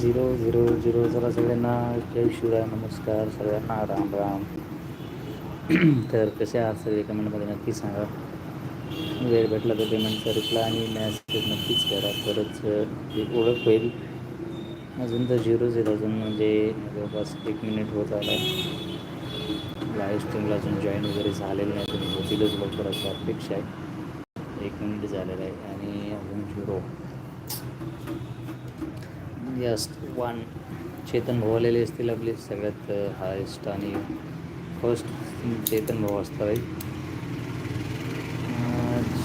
Zero zero zero चला सगळ्यांना. जय शिवराय नमस्कार. सगळ्यांना राम राम. तर कसे आहात सगळे? कमेंटमध्ये नक्की सांगा. वेळ भेटला तर पेमेंटचा रिप्लाय आणि मॅसेज नक्कीच करा. तरच ओळख होईल. अजून तर झिरो झिरो अजून म्हणजे जवळपास एक मिनिट होत आला. लाईव्ह स्ट्रीमला अजून जॉईन वगैरे झालेलं नाही. तुम्ही होतीलच लवकर अशी अपेक्षा आहे. एक मिनिट झालेलं आहे. आणि अजून झिरो यस वन चेतन भाऊ आलेले असतील आपले सगळ्यात हायेस्ट आणि फर्स्ट चेतन भाऊ असतात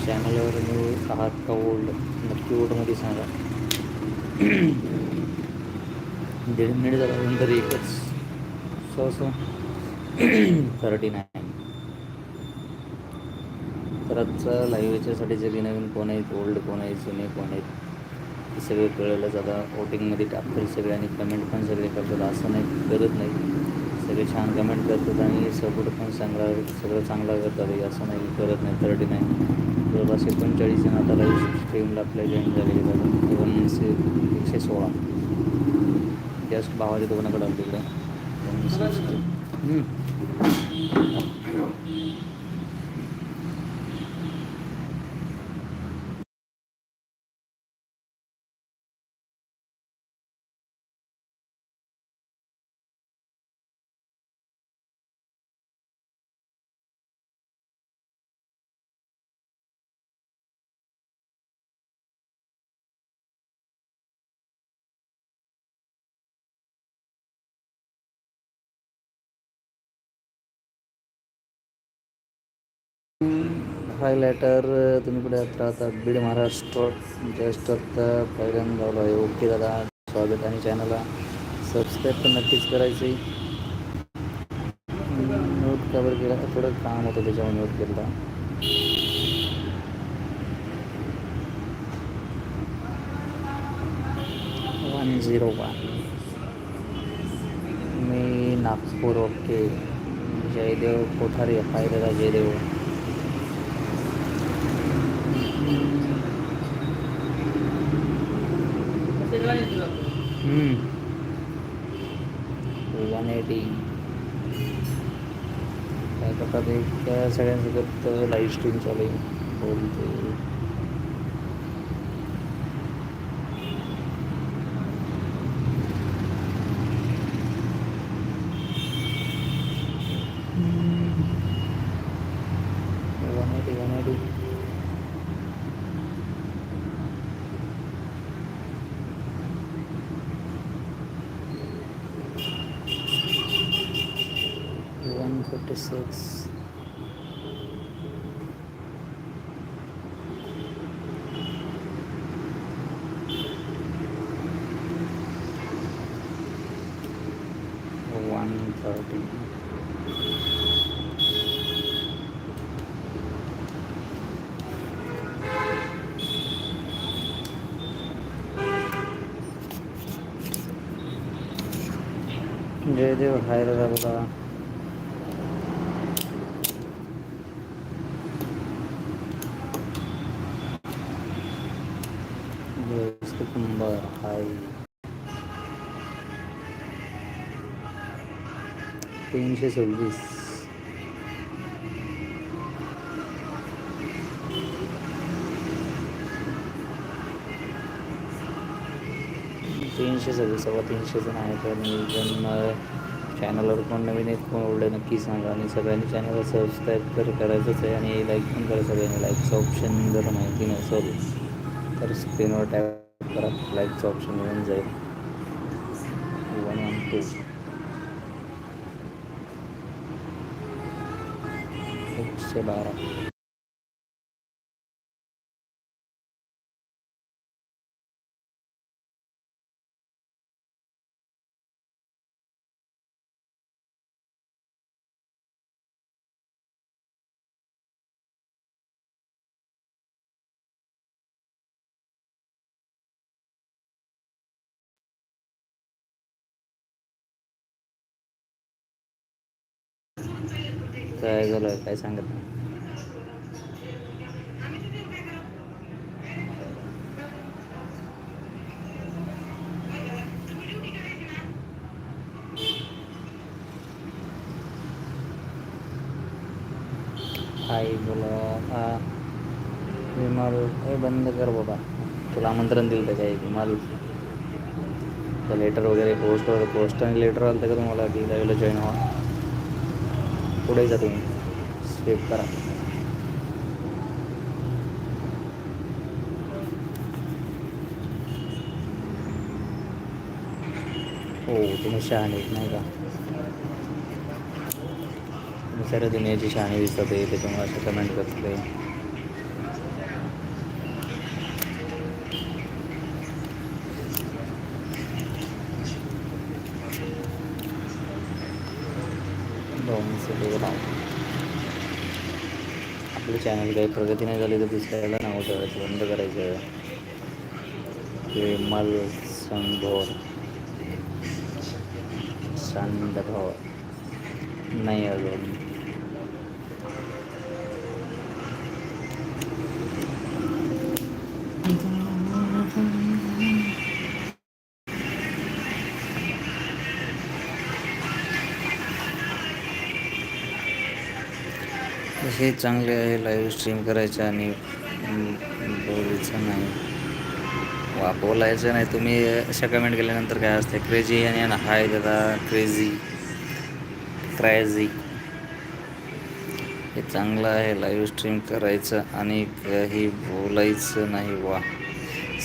चॅनलवर न्यू आहात का ओल्ड नक्की ओल्डमध्ये सांगा. दीड मिनिट झाल्यानंतर तरी एकच सो सो थर्टी नाईन तर आजचा लाईव्ह याच्यासाठी जरी नवीन कोण आहेत ओल्ड कोण आहे जुने कोण आहेत सगळे कळलं आता वोटिंगमध्ये टाकतील सगळे आणि कमेंट पण सगळे करतात. असं नाही करत नाही. सगळे छान कमेंट करतात आणि सपोर्ट पण चांगला सगळं चांगला करतात. असं नाही करत नाही थर्टी नाईन जवळपास एकोणचाळीस जण आता लाईव्ह स्ट्रीमला आपल्या जॉईन झालेले जातात एकोणीसशे एकशे सोळा. जास्त भावाच्या दुकानाकडे आलं तिकडे. हायलायटर तुम्ही कुठे राहता बीड महाराष्ट्र जस्ट आत्ता पहिल्यांदा लावला आहे ओके दादा स्वागत आणि चॅनलला सबस्क्राईब तर नक्कीच करायची. आहे नोट कवर केला? थोडं काम होतं त्याच्यामुळे नोट केला. वन झिरो वन मी Nagpur okay Jaidev Kothari hi Jaidev. One eighty काय करतात एक सगळ्यांसोबत लाईव्ह स्ट्रीम चालू बोलते one eighty one eighty one fifty six one thirty Jaidev hi तीनशे सव्वीस. तीनशे सव्वीस सव्वा तीनशे जण आहेत आणि जण चॅनलवर कोण नवीन आहेत कोण ओल्ड नक्की सांगा. आणि सगळ्यांनी चॅनलला सबस्क्राईब तर करायचंच आहे आणि लाईक पण करा सगळ्यांनी. लाईकचं ऑप्शन जर माहिती नसेल तर स्क्रीनवर टॅप करा. लाईकचं ऑप्शन मिळून जाईल. वन वन टू एकशे काय झालं? काय सांगत नाही. आई बोला. हा. विमाल हे बंद कर बाबा. तुला आमंत्रण दिलं तर काही विमाल. लेटर वगैरे पोस्ट वगैरे आणि लेटर आलं तर का तुम्हाला? की लाईव्हला जॉईन व्हा. पुढे जा तुम्ही. स्वेप करा. हो तुम्ही शहाणे नाही का? तुम्ही सर्व दुनियाची शहाणी दिसत आहे त्याच्यामुळे असं कमेंट आहे दोन आपलं चॅनल काही प्रगती नाही झाली तर दुसऱ्याला नाव ठेवायचं बंद करायचं. विमल संभोर. संदभोर. नाही अजून. हे चांगले आहे लाईव्ह स्ट्रीम करायचं आणि बोलायचं नाही. वा बोलायचं नाही. तुम्ही अशा कमेंट केल्यानंतर काय असते क्रेझी आणि हाय दादा क्रेझी क्रायझी हे चांगलं आहे लाईव्ह स्ट्रीम करायचं आणि काही बोलायचं नाही. वा.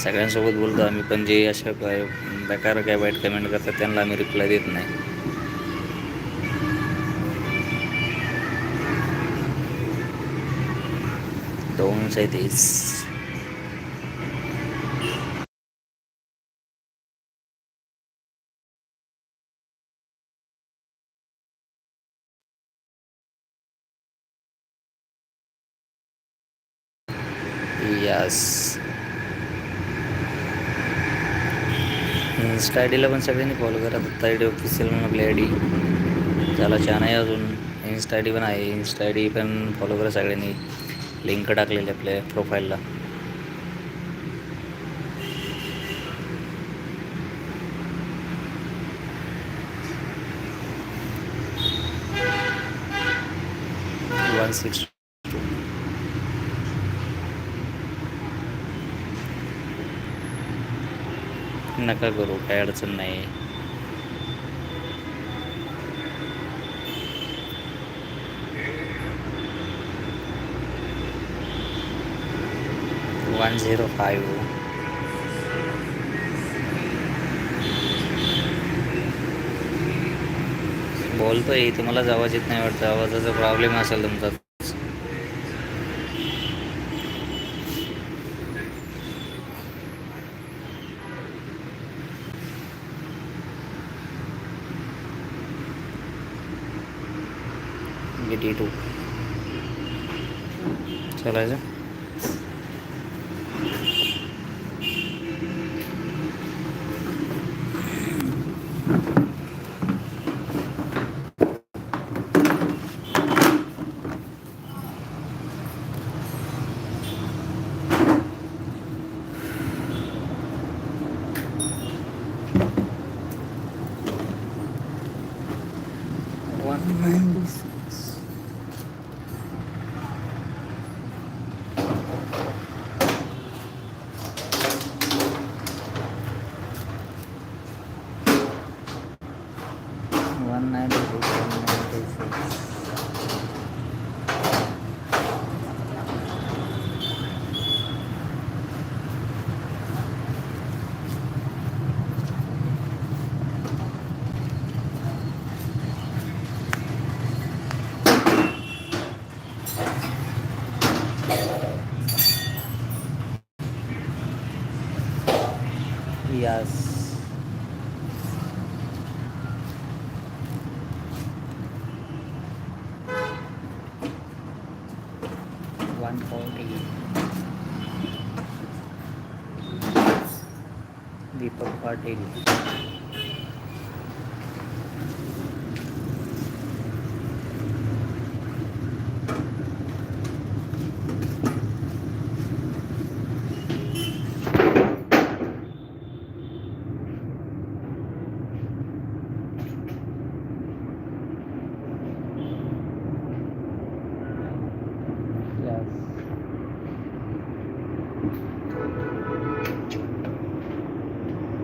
सगळ्यांसोबत बोलतो आम्ही पण जे अशा काय बेकार काय वाईट कमेंट करतात त्यांना आम्ही रिप्लाय देत नाही. Don't say this. Yes insta आयडीला पण सगळ्यांनी फॉलो करा. दत्ता आय डी ऑफिशियल म्हणून आपली आय डी त्याला छान आहे अजून. इन्स्टा आय डी पण आहे. इन्स्टा आय डी पण फॉलो करा सगळ्यांनी. लिंक टाकलेली आपल्या प्रोफाईलला वन सिक्स नका करू काय अडचण नाही. वन झिरो फाईव्ह बोलतोय तुम्हाला आवाज येत नाही वाटतं. आवाजाचा प्रॉब्लेम असेल तुमचा. D to 148 Deepak Patel